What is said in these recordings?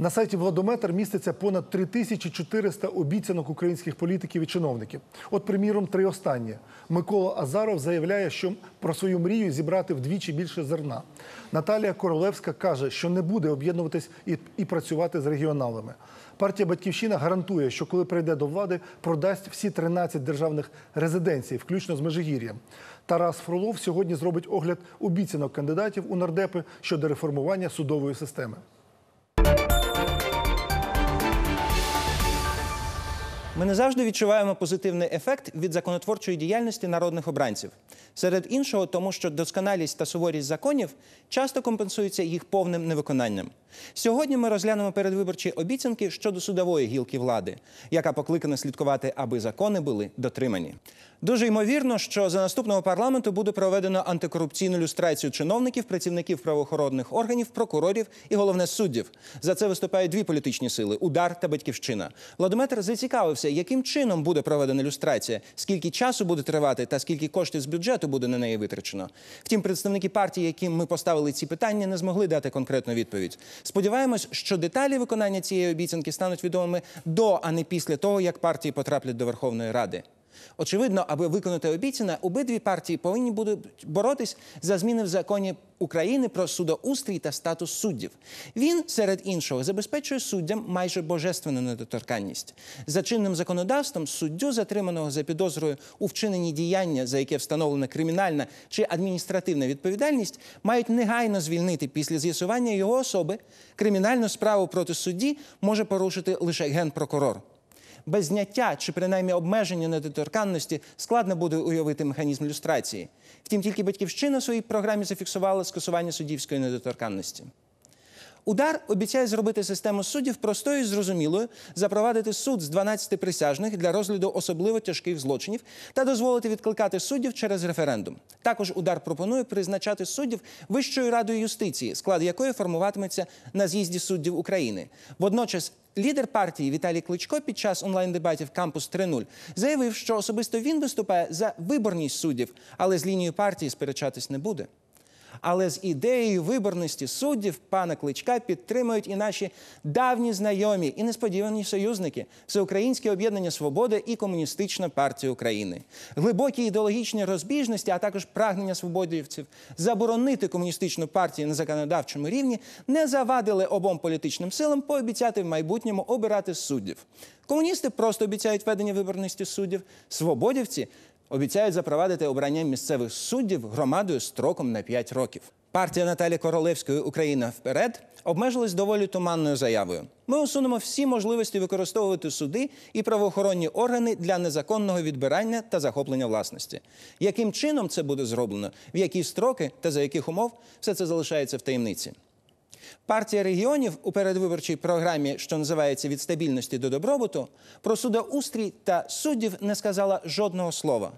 На сайті Владометр міститься понад 3400 обіцянок українських політиків і чиновників. От, приміром, три останні. Микола Азаров заявляє, що про свою мрію зібрати вдвічі більше зерна. Наталія Королевська каже, що не буде об'єднуватись і, і працювати з регіоналами. Партія Батьківщина гарантує, що коли прийде до влади, продасть всі 13 державних резиденцій, включно з Межигір'ям. Тарас Фролов сьогодні зробить огляд обіцянок кандидатів у нардепи щодо реформування судової системи. Ми не завжди відчуваємо позитивний ефект від законотворчої діяльності народних обранців. Серед іншого, тому що досконалість та суворість законів часто компенсуються їх повним невиконанням. Сьогодні ми розглянемо передвиборчі обіцянки щодо судової гілки влади, яка покликана слідкувати, аби закони були дотримані. Дуже ймовірно, що за наступного парламенту буде проведено антикорупційну люстрацію чиновників, працівників правоохоронних органів, прокурорів і головне суддів. За це виступають дві політичні сили удар та батьківщина. Владимир зацікавився, яким чином буде проведена люстрація, скільки часу буде тривати та скільки коштів з бюджету буде на неї витрачено. Втім, представники партії, яким ми поставили ці питання, не змогли дати конкретну відповідь. Сподіваємось, що деталі виконання цієї обіцянки стануть відомими до, а не після того, як партії потраплять до Верховної Ради. Очевидно, аби виконати обіцяне, обидві партії повинні будуть боротись за зміни в законі України про судоустрій та статус суддів. Він, серед іншого, забезпечує суддям майже божественну недоторканність. За чинним законодавством суддю, затриманого за підозрою у вчиненні діяння, за яке встановлена кримінальна чи адміністративна відповідальність, мають негайно звільнити після з'ясування його особи. Кримінальну справу проти судді може порушити лише генпрокурор. Без зняття чи принаймні обмеження недоторканності складно буде уявити механізм люстрації. Втім, тільки батьківщина в своїй програмі зафіксувала скасування суддівської недоторканності. Удар обіцяє зробити систему суддів простою і зрозумілою, запровадити суд з 12 присяжних для розгляду особливо тяжких злочинів та дозволити відкликати суддів через референдум. Також удар пропонує призначати суддів Вищою радою юстиції, склад якої формуватиметься на з'їзді суддів України. Водночас лідер партії Віталій Кличко під час онлайн-дебатів Кампус 3.0 заявив, що особисто він виступає за виборність суддів, але з лінією партії сперечатись не буде. Але з ідеєю виборності суддів пана Кличка підтримують і наші давні знайомі і несподівані союзники Всеукраїнське об'єднання Свободи і Комуністична партія України. Глибокі ідеологічні розбіжності, а також прагнення свободівців заборонити комуністичну партію на законодавчому рівні не завадили обом політичним силам пообіцяти в майбутньому обирати суддів. Комуністи просто обіцяють ведення виборності суддів, свободівці обіцяють запровадити обрання місцевих суддів громадою строком на 5 років. Партія Наталі Королевської Україна вперед обмежилась доволі туманною заявою. Ми усунемо всі можливості використовувати суди і правоохоронні органи для незаконного відбирання та захоплення власності. Яким чином це буде зроблено, в які строки та за яких умов все це залишається в таємниці. Партія регіонів у передвиборчій програмі, що називається від стабільності до добробуту, про судоустрій та суддів не сказала жодного слова.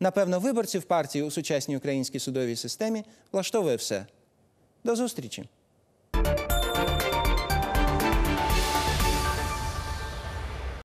Напевно, виборців партії у сучасній українській судовій системі влаштовує все. До зустрічі.